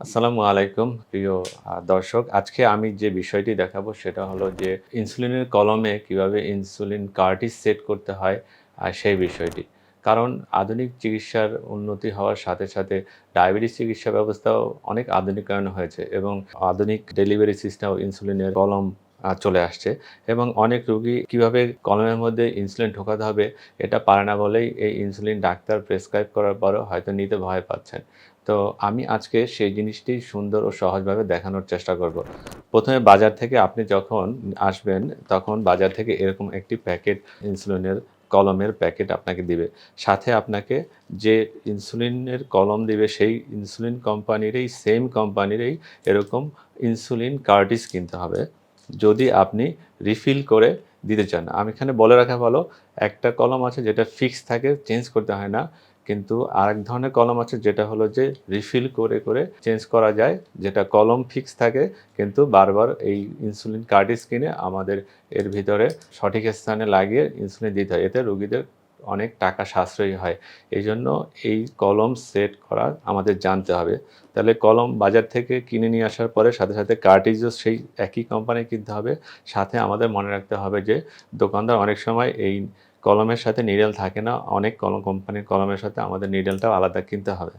আসসালামু আলাইকুম, প্রিয় দর্শক। আজকে আমি যে বিষয়টি দেখাবো সেটা হলো যে ইনসুলিনের কলমে কীভাবে ইনসুলিন কার্টিস সেট করতে হয় আর সেই বিষয়টি। কারণ আধুনিক চিকিৎসার উন্নতি হওয়ার সাথে সাথে ডায়াবেটিস চিকিৎসা ব্যবস্থাও অনেক আধুনিকায়ন হয়েছে এবং আধুনিক ডেলিভারি সিস্টেম ইনসুলিনের কলম চলে আসছে এবং অনেক রুগী কীভাবে কলমের মধ্যে ইনসুলিন ঢোকাতে হবে, এটা পারে না বলেই এই ইনসুলিন ডাক্তার প্রেসক্রাইব করার পরও হয়তো নিতে ভয় পাচ্ছেন। তো আমি আজকে সেই জিনিসটি সুন্দর ও সহজভাবে দেখানোর চেষ্টা করব। প্রথমে বাজার থেকে আপনি যখন আসবেন, তখন বাজার থেকে এরকম একটি প্যাকেট ইনসুলিনের কলমের প্যাকেট আপনাকে দিবে। সাথে আপনাকে যে ইনসুলিনের কলম দিবে, সেই ইনসুলিন কোম্পানিরই সেম কোম্পানিরই এরকম ইনসুলিন কার্টিস কিনতে হবে। যদি আপনি রিফিল করে দিতে চান। আমি এখানে বলে রাখা ভালো, একটা কলম আছে যেটা ফিক্স থাকে চেঞ্জ করতে হয় না। কিন্তু আরেক ধরনের কলম আছে যেটা হলো যে রিফিল করে করে চেঞ্জ করা যায়, যেটা কলম ফিক্স থাকে, কিন্তু বারবার এই ইনসুলিন কার্টিস কিনে আমাদের এর ভিতরে সঠিক স্থানে লাগিয়ে ইনসুলিন দিতে হয়। এতে রোগীদের অনেক টাকা সাশ্রয়ী হয়। এই জন্য এই কলম সেট করা আমাদের জানতে হবে। তাহলে কলম বাজার থেকে কিনে নিয়ে আসার পরে সাথে সাথে কার্টিজও সেই একই কোম্পানি কিনতে হবে। সাথে আমাদের মনে রাখতে হবে যে দোকানদার অনেক সময় এই কলমের সাথে নিডেল থাকে না, অনেক কলম কোম্পানির কলমের সাথে আমাদের নিডেলটাও আলাদা কিনতে হবে।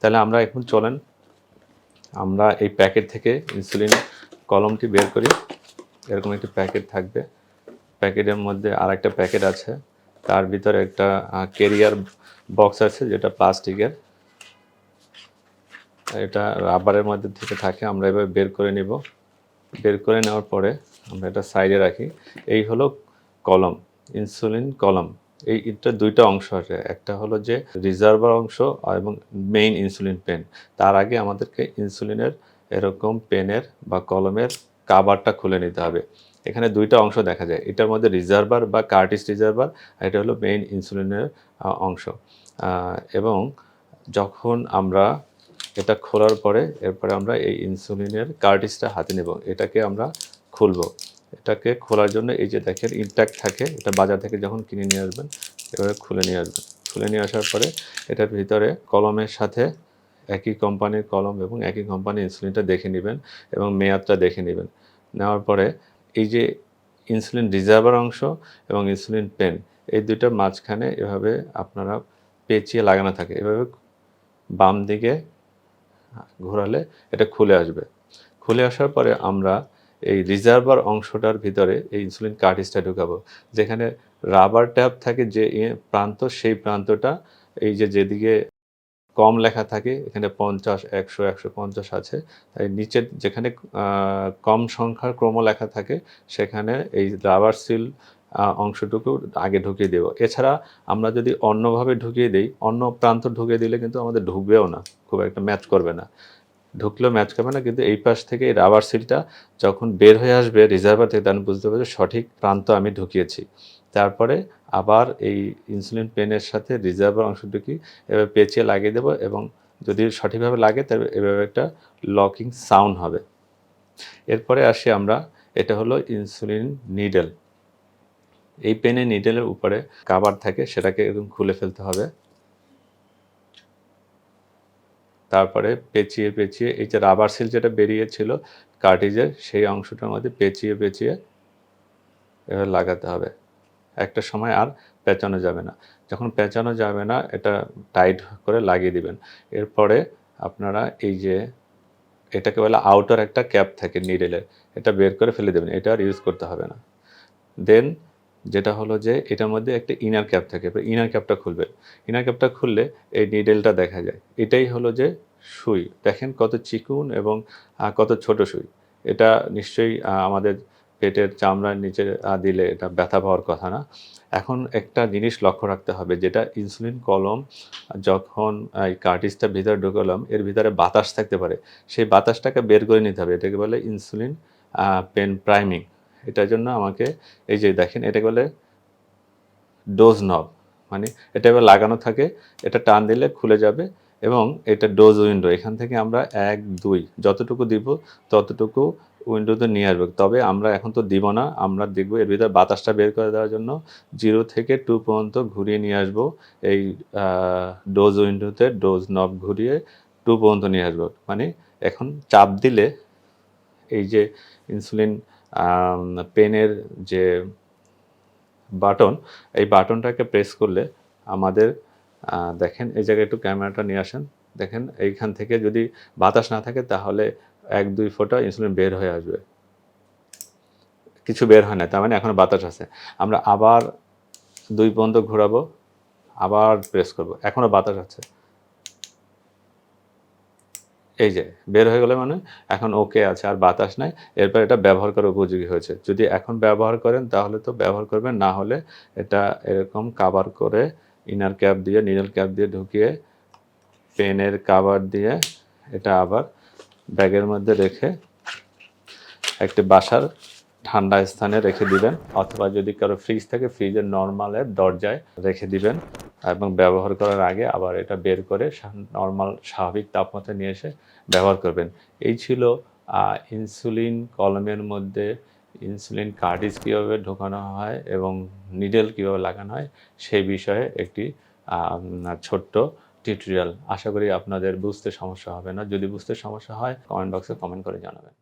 তাহলে আমরা এখন চলেন, আমরা এই প্যাকেট থেকে ইনসুলিন কলমটি বের করি। এরকম একটি প্যাকেট থাকবে। প্যাকেটের মধ্যে আর একটা প্যাকেট আছে। তার ভিতরে একটা কেরিয়ার বক্স আছে যেটা প্লাস্টিকের এটা রাবারের মধ্যে থেকে থাকে, আমরা এভাবে বের করে নেব। বের করে নেওয়ার পরে আমরা এটা সাইডে রাখি। এই হলো কলম। ইনসুলিন কলম। এই এটা দুইটা অংশ আছে একটা হলো যে রিজার্ভার অংশ এবং মেইন ইনসুলিন পেন। তার আগে আমাদেরকে ইনসুলিনের এরকম পেনের বা কলমের কাভারটা খুলে নিতে হবে। এখানে দুইটা অংশ দেখা যায়। এটার মধ্যে রিজার্ভার বা কার্টিস রিজার্ভার এটা হলো মেইন ইনসুলিনের অংশ। এবং যখন আমরা এটা খোলার পরে, এরপরে আমরা এই ইনসুলিনের কার্টিসটা হাতে নেব। এটাকে আমরা খুলবো। এটাকে খোলার জন্য এই যে দেখেন ইনট্যাক্ট থাকে, এটা বাজার থেকে যখন কিনে নিয়ে আসবেন এবারে খুলে নিয়ে আসবেন। খুলে নিয়ে আসার পরে এটার ভিতরে কলমের সাথে একই কোম্পানির কলম এবং একই কোম্পানির ইনসুলিনটা দেখে নেবেন এবং মেয়াদটা দেখে নেবেন। নেওয়ার পরে এই যে ইনসুলিন রিজার্ভার অংশ এবং ইনসুলিন পেন এই দুইটার মাঝখানে এভাবে আপনারা পেঁচিয়ে লাগানো থাকে। এভাবে বাম দিকে ঘোরালে এটা খুলে আসবে। খুলে আসার পরে আমরা এই রিজার্ভার অংশটার ভিতরে এই ইনসুলিন কার্টিসটা ঢুকাবো। যেখানে রাবার ট্যাপ থাকে যে প্রান্ত, সেই প্রান্তটা এই যে যেদিকে কম লেখা থাকে, এখানে পঞ্চাশ, একশো একশো পঞ্চাশ আছে। তাই নিচের যেখানে কম সংখ্যার ক্রম লেখা থাকে, সেখানে এই রাবার সিল অংশটুকু আগে ঢুকিয়ে দেবো। এছাড়া আমরা যদি অন্যভাবে ঢুকিয়ে দিই, অন্য প্রান্ত ঢুকিয়ে দিলে কিন্তু আমাদের ঢুকবেও না, খুব একটা ম্যাচ করবে না। ঢুকলেও ম্যাচ করবে না, কিন্তু এই পাশ থেকে এই রাবার সিলটা যখন বের হয়ে আসবে রিজার্ভার থেকে তখন বুঝতে পারবে সঠিক প্রান্ত আমি ঢুকিয়েছি। তারপরে আবার এই ইনসুলিন পেনের সাথে রিজার্ভার অংশটুকু এভাবে পেঁচিয়ে লাগিয়ে দেবো এবং যদি সঠিকভাবে লাগে তবে এভাবে একটা লকিং সাউন্ড হবে। এরপরে আসি আমরা, এটা হলো ইনসুলিন নিডেল এই পেনে নিডেলের উপরে কাভার থাকে, সেটাকে এরকম খুলে ফেলতে হবে। তারপরে পেঁচিয়ে পেঁচিয়ে এই যে রাবার সিল যেটা বেরিয়েছিল কার্টিজের সেই অংশটার মধ্যে পেঁচিয়ে পেঁচিয়ে এভাবে লাগাতে হবে। একটা সময় আর পেঁচানো যাবে না। যখন পেঁচানো যাবে না, এটা টাইট করে লাগিয়ে দিবেন। এরপরে আপনারা এই যে এটাকে বলে আউটার একটা ক্যাপ থাকে নিডেলের এটা বের করে ফেলে দেবেন। এটা আর ইউজ করতে হবে না। দেন যেটা হলো যে এটার মধ্যে একটা ইনার ক্যাপ থাকে ইনার ক্যাপটা খুলবে। ইনার ক্যাপটা খুললে এই নিডেলটা দেখা যায়। এটাই হলো যে সুই। দেখেন কত চিকুন এবং কত ছোট সুই। এটা নিশ্চয়ই আমাদের পেটের চামড়ার নিচে দিলে এটা ব্যথা পাওয়ার কথা না। এখন একটা জিনিস লক্ষ্য রাখতে হবে, যেটা ইনসুলিন কলম, যখন এই কার্টিসটা ভিতরে ঢুকালাম, এর ভিতরে বাতাস থাকতে পারে। সেই বাতাসটাকে বের করে নিতে হবে। এটাকে বলে ইনসুলিন পেন প্রাইমিং এটার জন্য আমাকে এই যে দেখেন এটা বলে ডোজ নব মানে এটা এবার লাগানো থাকে, এটা টান দিলে খুলে যাবে এবং এটা ডোজ উইন্ডো, এখান থেকে আমরা এক, দুই, যতটুকু দিব ততটুকু উইন্ডোতে নিয়ে আসবে। তবে আমরা এখন তো দিব না, আমরা দেখব এর ভিতরে বাতাসটা বের করে দেওয়ার জন্য জিরো থেকে টু পর্যন্ত ঘুরিয়ে নিয়ে আসব, এই ডোজ উইন্ডোতে ডোজ নব ঘুরিয়ে টু পর্যন্ত নিয়ে আসব। মানে এখন চাপ দিলে এই যে ইনসুলিন পেনের যে বাটন, এই বাটনটাকে প্রেস করলে আমাদের দেখেন এই জায়গায় একটু ক্যামেরাটা নিয়ে আসেন। দেখেন এইখান থেকে যদি বাতাস না থাকে তাহলে এক, দুই ফোঁটা ইনসুলিন বের হয়ে আসবে। কিছু বের হয় না, তার মানে এখন বাতাস আছে। আমরা আবার দুই পর্যন্ত ঘোরাবো, আবার প্রেস করব। এখনও বাতাস আছে। এই যে, বের হয়ে গেলে মানে এখন ওকে আছে, আর বাতাস নাই। এরপর এটা ব্যবহার করার উপযোগী হয়েছে। যদি এখন ব্যবহার করেন, তাহলে তো ব্যবহার করবেন, না হলে এটা এরকম কাভার করে ইনার ক্যাপ দিয়ে নিডল ক্যাপ দিয়ে ঢুকিয়ে পেনের কাভার দিয়ে এটা আবার ব্যাগের মধ্যে রেখে একটি বাসার ঠান্ডা স্থানে রেখে দিবেন। অথবা যদি কারও ফ্রিজ থাকে ফ্রিজের নর্মালের দরজায় রেখে দিবেন। এবং ব্যবহার করার আগে আবার এটা বের করে নর্মাল স্বাভাবিক তাপমাত্রা নিয়ে এসে ব্যবহার করবেন। এই ছিল ইনসুলিন কলমের মধ্যে ইনসুলিন কার্টিজ কীভাবে ঢোকানো হয় এবং নিডেল কীভাবে লাগানো হয় সেই বিষয়ে একটি ছোট্ট টিউটোরিয়াল আশা করি আপনাদের বুঝতে সমস্যা হবে না। যদি বুঝতে সমস্যা হয় কমেন্ট বক্সে কমেন্ট করে জানাবেন।